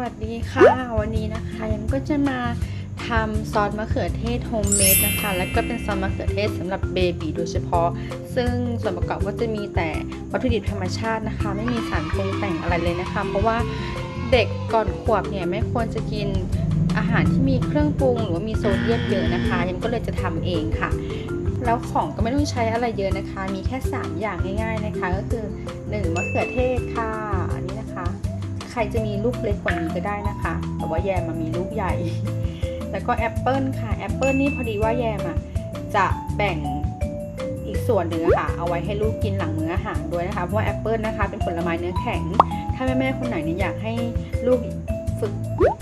วัสดีค่ะ วันนี้นะคะยังก็จะมาทำซอสมะเขือเทศโฮมเมดนะคะ แล้วก็เป็นซอสมะเขือเทศสำหรับเบบีโดยเฉพาะ ซึ่งส่วนประกอบก็จะมีแต่วัตถุดิบธรรมชาตินะคะ ไม่มีสารปรุงแต่งอะไรเลยนะคะ เพราะว่าเด็กก่อนขวบเนี่ยไม่ควรจะกินอาหารที่มีเครื่องปรุงหรือว่ามีโซเดียมเยอะนะคะยังก็เลยจะทำเองค่ะแล้วของก็ไม่ต้องใช้อะไรเยอะนะคะ มีแค่ 3 อย่างง่าย ๆนะคะ ก็คือ 1 มะเขือเทศค่ะ ใครจะมีลูกเล็กกว่านี้ก็ได้นะคะ แต่ว่าแยมมามีลูกใหญ่ แล้วก็แอปเปิลค่ะแอปเปิลนี่พอดีว่าแยมอะจะแบ่งอีกส่วนหนึ่งค่ะ เอาไว้ให้ลูกกินหลังมื้ออาหารด้วยนะคะ เพราะว่าแอปเปิลนะคะเป็นผลไม้เนื้อแข็ง ถ้าแม่ๆคนไหนเนี่ยอยากให้ลูกฝึก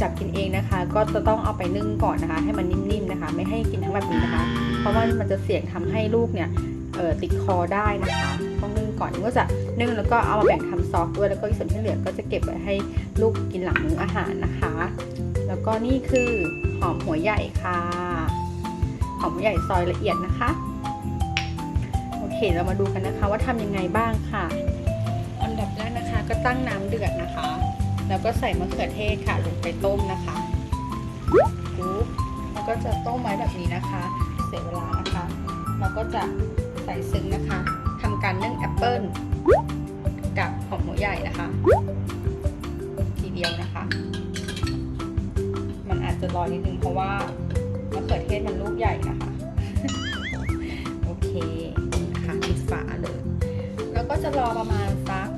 จับกินเองนะคะ ก็จะต้องเอาไปนึ่งก่อนนะคะ ให้มันนิ่มๆนะคะ ไม่ให้กินทั้งแบบนี้นะคะ เพราะว่ามันจะเสี่ยงทำให้ลูกเนี่ยติดคอได้นะคะ ต้องนึ่งก่อนก็จะนึ่งแล้วก็เอามาแบ่งทำซอสด้วยแล้วก็ส่วนที่เหลือก็จะเก็บไว้ให้ลูกกินหลังมื้ออาหารนะคะ แล้วก็นี่คือหอมหัวใหญ่ค่ะ หอมหัวใหญ่ซอยละเอียดนะคะโอเคเรามาดูกันนะคะว่าทำยังไงบ้างค่ะอันดับแรกนะคะ ก็ตั้งน้ำเดือดนะคะ แล้วก็ใส่มะเขือเทศค่ะลงไปต้มนะคะปุ๊บแล้วก็จะต้มไว้แบบนี้นะคะ เสียเวลานะคะ เราก็จะใส่ซึ้งนะคะ การนึ่งแอปเปิ้ลกับหอมหัวใหญ่นะคะ ทีเดียวนะคะ มันอาจจะรอนิดนึงเพราะว่ามะเขือเทศมันลูกใหญ่นะคะ โอเคนะคะปิดฝาเลย แล้วก็จะรอประมาณสัก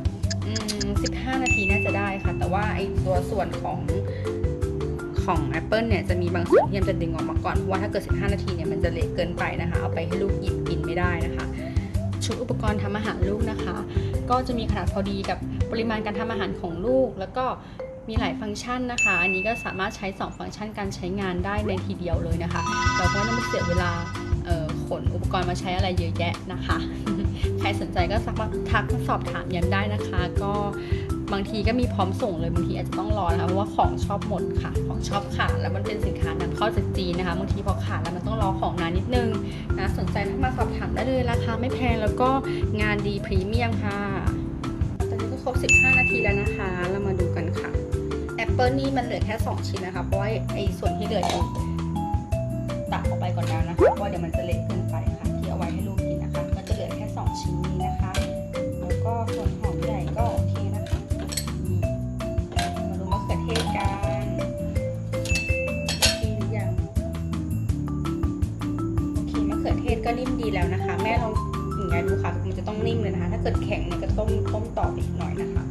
15นาทีน่าจะได้ค่ะ แต่ว่าไอตัวส่วนของของแอปเปิลเนี่ยจะมีบางส่วนที่ยังจะดึงออกมาก่อนเพราะว่าถ้าเกิด 15 นาทีเนี่ยมันจะเละเกินไปนะคะ เอาไปให้ลูกหยิบกินไม่ได้นะคะ ชุดอุปกรณ์ทำอาหารลูกนะคะ ก็จะมีขนาดพอดีกับปริมาณการทำอาหารของลูก แล้วก็มีหลายฟังก์ชันนะคะ อันนี้ก็สามารถใช้ 2 ฟังก์ชันการใช้งานได้ในทีเดียวเลยนะคะ เราก็ไม่ต้องเสียเวลาขนอุปกรณ์มาใช้อะไรเยอะแยะนะคะ ใครสนใจก็สามารถทักสอบถามย้ำได้นะคะ ก็ บางทีก็มีพร้อมส่งเลยบางทีอาจจะต้องรอนะคะเพราะว่าของชอบหมดค่ะของชอบขาดแล้วมันเป็นสินค้านำเข้าจากจีนนะคะบางทีพอขาดแล้วมันต้องรอของนานนิดนึงนะสนใจทักมาสอบถามได้เลยราคาไม่แพงแล้วก็งานดีพรีเมียมค่ะตอนนี้ก็ครบ 15 นาทีแล้วนะคะ เรามาดูกันค่ะแอปเปิลนี่มันเหลือแค่ 2 ชิ้นนะคะเพราะว่าไอ้ส่วนที่เหลือตัดออกไปก่อนแล้วนะคะเพราะว่าเดี๋ยวมันจะเละเกิน ก็นิ่มดีแล้วนะคะ แม่ลองอย่างเงี้ยดูค่ะมันจะต้องนิ่มเลยนะคะ ถ้าเกิดแข็งเนี่ยก็ต้มต้มต่ออีกหน่อยนะคะ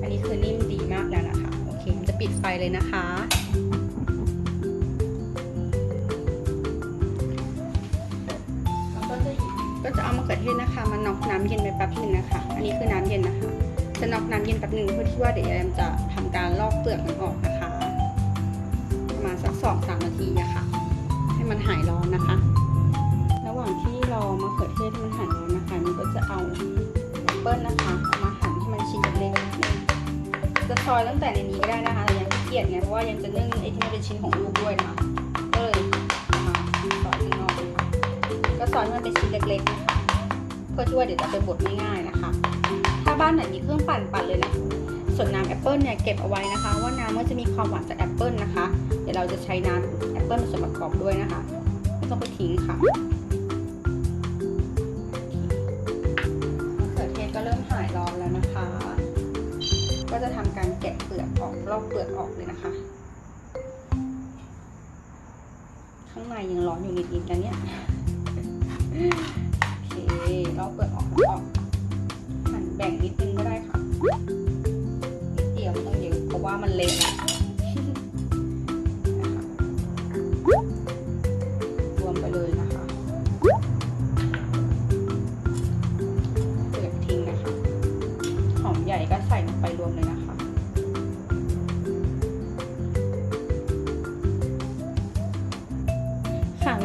อันนี้คือนิ่มดีมากแล้วนะคะโอเคจะปิดไฟเลยนะคะแล้วก็จะเอามะเขือเทศนะคะมาน็อกน้ำเย็นไปแป๊บหนึ่งนะคะ อันนี้คือน้ำเย็นนะคะ จะน็อกน้ำเย็นแป๊บหนึ่งเพื่อที่ว่าเดี๋ยวแอมจะทำการลอกเปลือกมันออกนะคะ ประมาณสักสองสามนาทีอะค่ะ ให้มันหายร้อนนะคะ ว่างที่รอมะเขือเทศให้มันหายร้อนะคะมันก็จะเอาแอปเปิ้ลนะคะมาหั่นให้มันชิ้นเล็กๆนิดนึงจะซอยตั้งแต่ในนี้ก็ได้นะคะแต่ยังเกียจไงเพราะว่ายังจะนึ่งไอ้ที่มันเป็นชิ้นของลูกด้วยนะคะก็เลยมาซอยข้างนอกก็ซอยให้มันเป็นชิ้นเล็กๆนะคะเพื่อที่ว่าเดี๋ยวจะไปบดง่ายๆนะคะ ถ้าบ้านไหนมีเครื่องปั่นปั่นเลยนะส่วนน้ำแอปเปิลเนี่ยเก็บเอาไว้นะคะ ว่าน้ำมันจะมีความหวานจากแอปเปิลนะคะ เดี๋ยวเราจะใช้น้ำแอปเปิลเป็นส่วนประกอบด้วยนะคะ ไม่ต้องไปทิ้งค่ะ จะทำการแกะเปลือกออกลอกเปลือกออกเลยนะคะ ข้างในยังร้อนอยู่นิดๆนะเนี่ยโอเคลอกเปลือกออกออกหั่นแบ่งนิดนึงก็ได้ค่ะนิดเดียวไม่ต้องเยอะเพราะว่ามันเละ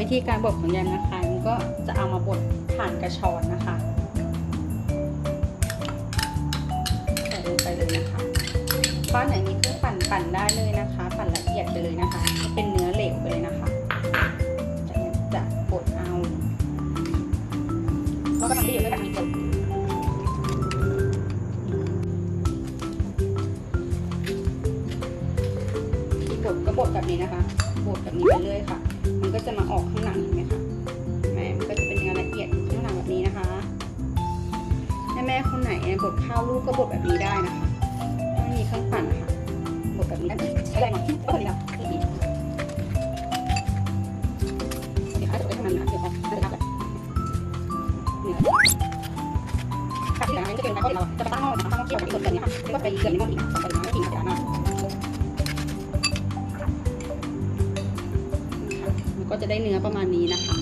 ธีการบดของยันนะคะมันก็จะเอามาบดผ่านกระชอนนะคะใส่ลงไปเลยนะคะบ้านไหนมีเครื่องปั่นปั่นได้เลยนะคะ ปั่นละเอียดไปเลยนะคะ เป็นเนื้อเหลวไปเลยนะคะจากนั้นจะบดเอาแล้วก็ทำได้อยู่ด้วยกันทั้งหมดพบดก็บดแบบนี้นะคะ บดแบบนี้ไปเรื่อยค่ะ มันก็จะมาออกข้างหลังเห็นไหมคะเห็นไหมมันก็จะเป็นเนื้อละเอียดอยู่ข้างหลังแบบนี้นะคะแม่แม่ๆคนไหนบดข้าวลูกก็บดแบบนี้ได้นะคะถ้ามีเครื่องปั่นนะคะบดแบบนี้ได้ใช้แรงหน่อยก็พอดีแล้วนี่เดี๋ยวค่ะจะไปทำงานนะเดี๋ยวออกจะทำแบบเนื้อค่ะที่หลังนี้จะเป็นการที่เราจะตั้งหม้อนะคะตั้งหม้อเคี่ยวกับที่ตัวนี้ค่ะแล้วก็ไปเกลือในหม้ออีกนะใส่น้ำไม่ทิ้งกระดา ก็จะได้เนื้อประมาณนี้นะคะ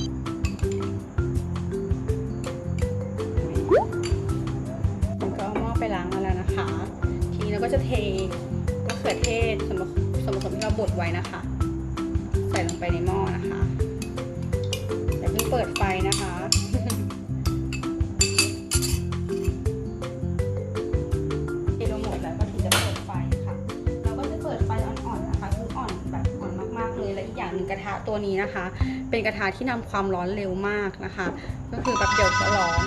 ผมก็เอาหม้อไปล้างมาแล้วนะคะ ทีนี้เราก็จะเทมะเขือเทศส่วนผสมส่วนผสมที่เราบดไว้นะคะ ใส่ลงไปในหม้อนะคะอย่าเพิ่งเปิดไฟนะคะ กอย่างหนึ่งกระทะตัวนี้นะคะ เป็นกระทะที่นำความร้อนเร็วมากนะคะ ก็คือแบบเดี๋ยวจะร้อน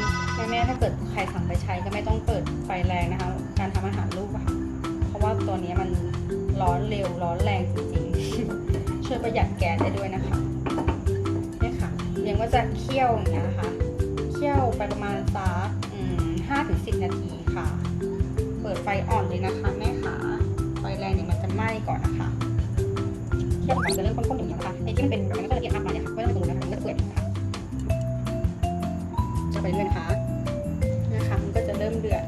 แม่ๆถ้าเกิดใครสั่งไปใช้ก็ไม่ต้องเปิดไฟแรงนะคะ การทำอาหารลูกอะค่ะ เพราะว่าตัวนี้มันร้อนเร็วร้อนแรงจริงๆ ช่วยประหยัดแก๊สได้ด้วยนะคะเนี่ยค่ะเรียงก็จะเคี่ยวอย่างเงี้ยนะคะเคี่ยวไปประมาณสักห้าถึงสิบนาทีค่ะ เปิดไฟอ่อนเลยนะคะแม่ขาไฟแรงเดี๋ยมันจะไหม้ก่อนนะคะ เคี่ยวก่อนจะเริ่มข้นๆอย่างนี้ยนะคะไอ้ที่มันเป็นแบบไม่ค่อยละเอียดมากมาเนี่ยค่ะไม่ต้องไปตรงนะคะมันก็เปื่อยนะคะจะไปเรื่อยนะคะนะคะมันก็จะเริ่มเดือด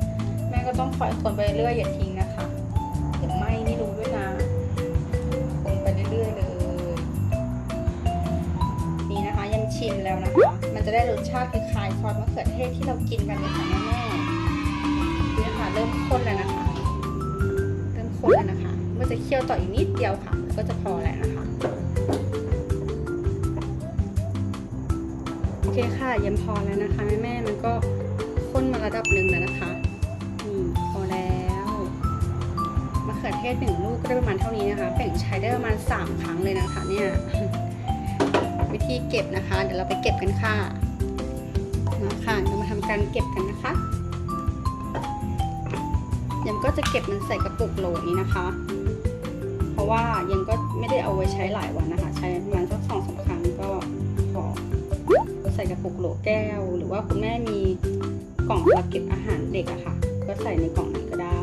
แม่ก็ต้องคอยคนไปเรื่อยอย่าทิ้งนะคะเดี๋ยวไหม้ไม่รู้ด้วยนะคนไปเรื่อยๆเลยนี่นะคะยังชิมแล้วนะคะ มันจะได้รสชาติคล้ายๆซอสมะเขือเทศที่เรากินกันเลยค่ะแม่ๆนี่นะคะเริ่มข้นแล้วนะคะ เริ่มข้นแล้วนะคะก็จะเคี่ยวต่ออีกนิดเดียวค่ะ ก็จะพอแล้วนะคะ โอเคค่ะเยังพอแล้วนะคะแม่แม่มันก็ข้นมาระดับหนึ่งแล้วนะคะนี่พอแล้วมะเขือเทศหนึ่งลูกก็ได้ประมาณเท่านี้นะคะแบ่งใช้ได้ประมาณสามครั้งเลยนะคะเนี่ยวิธีเก็บนะคะ เดี๋ยวเราไปเก็บกันค่ะมาค่ะเรามาทำการเก็บกันนะคะยังก็จะเก็บมันใส่กระปุกโหลนี้นะคะ ว่ายังก็ไม่ได้เอาไว้ใช้หลายวันนะคะ ใช้ประมาณสักสองสามครั้งก็พอใส่กระปุกโหลแก้ว หรือว่าคุณแม่มีกล่องรับเก็บอาหารเด็กอะค่ะ ก็ใส่ในกล่องนั้นก็ได้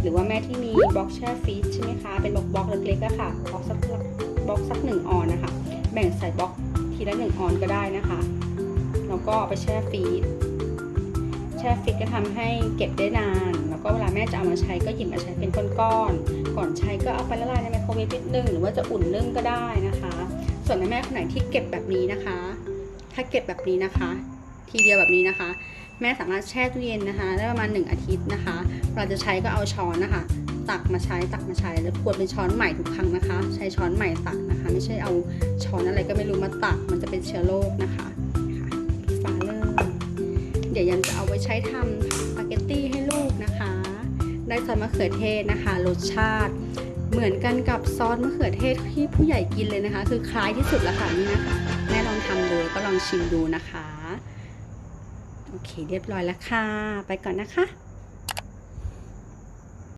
หรือว่าแม่ที่มีบล็อกแช่ฟรีซใช่ไหมคะ เป็นบล็อกบล็อกเล็กๆอะค่ะบล็อกสักบล็อกสักหนึ่งออนนะคะ แบ่งใส่บล็อกทีละหนึ่งออนก็ได้นะคะ แล้วก็เอาไปแช่ฟรีซ ช่ฟิตก็ทำให้เก็บได้นาน แล้วก็เวลาแม่จะเอามาใช้ก็หยิบมาใช้เป็นก้อนๆก่อนใช้ก็เอาไปละลายในไมโครเวฟนิดนึงหรือว่าจะอุ่นนึ่งก็ได้นะคะ ส่วนแม่คนไหนที่เก็บแบบนี้นะคะ ถ้าเก็บแบบนี้นะคะ ทีเดียวแบบนี้นะคะ แม่สามารถแช่ตู้เย็นนะคะ ได้ประมาณ 1 อาทิตย์นะคะ เราจะใช้ก็เอาช้อนนะคะ ตักมาใช้ตักมาใช้แล้วควรเป็นช้อนใหม่ทุกครั้งนะคะ ใช้ช้อนใหม่ตักนะคะ ไม่ใช่เอาช้อนอะไรก็ไม่รู้มาตักมันจะเป็นเชื้อโรคนะคะ เดี๋ยวยังจะเอาไว้ใช้ทำสปาเกตตี้ให้ลูกนะคะ ได้ซอสมะเขือเทศนะคะ รสชาติ เหมือนกันกับซอสมะเขือเทศที่ผู้ใหญ่กินเลยนะคะ คือคล้ายที่สุดแล้วค่ะนี่นะคะแม่ลองทำดูก็ลองชิมดูนะคะ โอเค เรียบร้อยแล้วค่ะ ไปก่อนนะคะ